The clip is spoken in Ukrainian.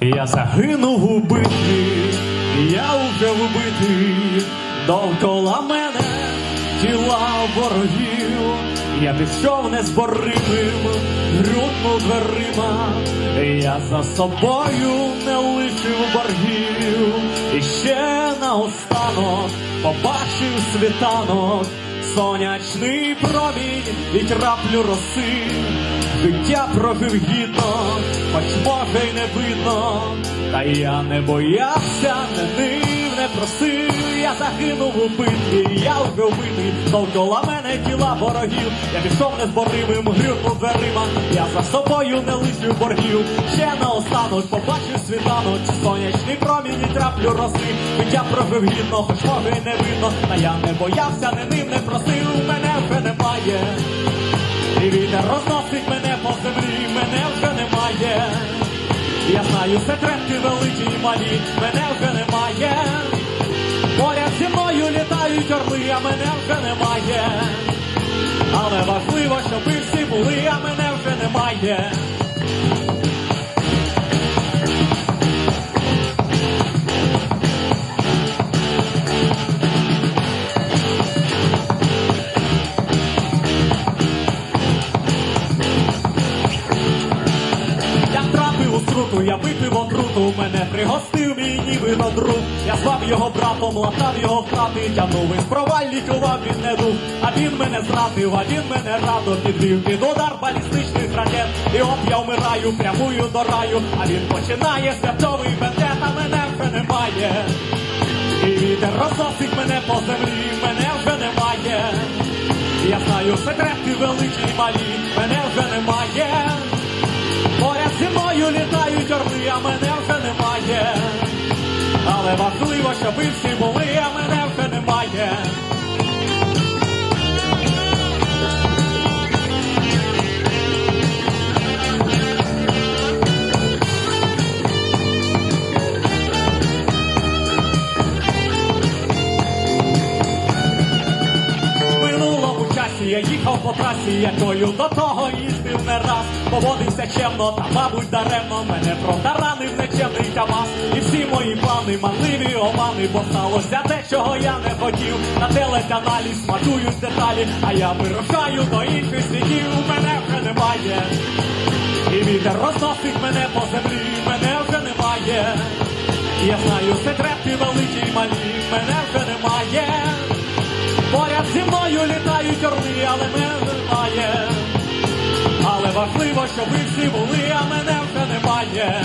Я загинув у битві, я уже вбитий, довкола мене тіла ворогів. Я пішов незборимим, грюкнув дверима, я за собою не лишив боргів. І ще наостанок побачив світанок, сонячний промінь і краплю роси. Життя прожив гідно, хоч може й не видно, та я не боявся, не нив, не просив, я загинув у битві, я вже вбитий, довкола мене тіла ворогів, я пішов незборимим, грюкнув дверима, я за собою не лишив боргів, ще наостанок побачив світанок, сонячний промінь і траплю роси, життя прожив гідно, хоч може й не видно, та я не боявся, не нив, не просив, мене вже немає. І розносить мене по землі, мене вже немає. Я знаю секрети великі і малі, мене вже немає. Поряд зі мною літають орли, а мене вже немає. Але важливо, щоб всі були, а мене вже немає. Трапив у струту, я випив отруту, мене пригостив мій ніби на друг. Я звав його братом, латав його в хати, тянув із проваль, лікував він не дух. А він мене зрадив, а він мене радо підвів під удар балістичних ракет. І от я вмираю, прямую до раю, а він починає святовий бендет, а мене вже немає. І вітер розносить мене по землі, мене вже немає. Я знаю секрети великі і малі, мене вже немає. Мене вже немає. Але важливо, щоб ви всі були, а мене вже немає. Я їхав по трасі, якою до того не раз. Поводився чемно, та мабуть даремно мене протаранив нечемний камаз. І всі мої плани, манливі омани, бо сталося те, чого я не хотів. На телеканалі смакують деталі, а я вирушаю до інших світів. Мене вже немає. І вітер розносить мене по землі, мене вже немає. Я знаю секрети великі малі, мене вже немає. Поряд зі мною літають орли, але мене немає. Важливо, щоб ви всі були, а мене вже немає.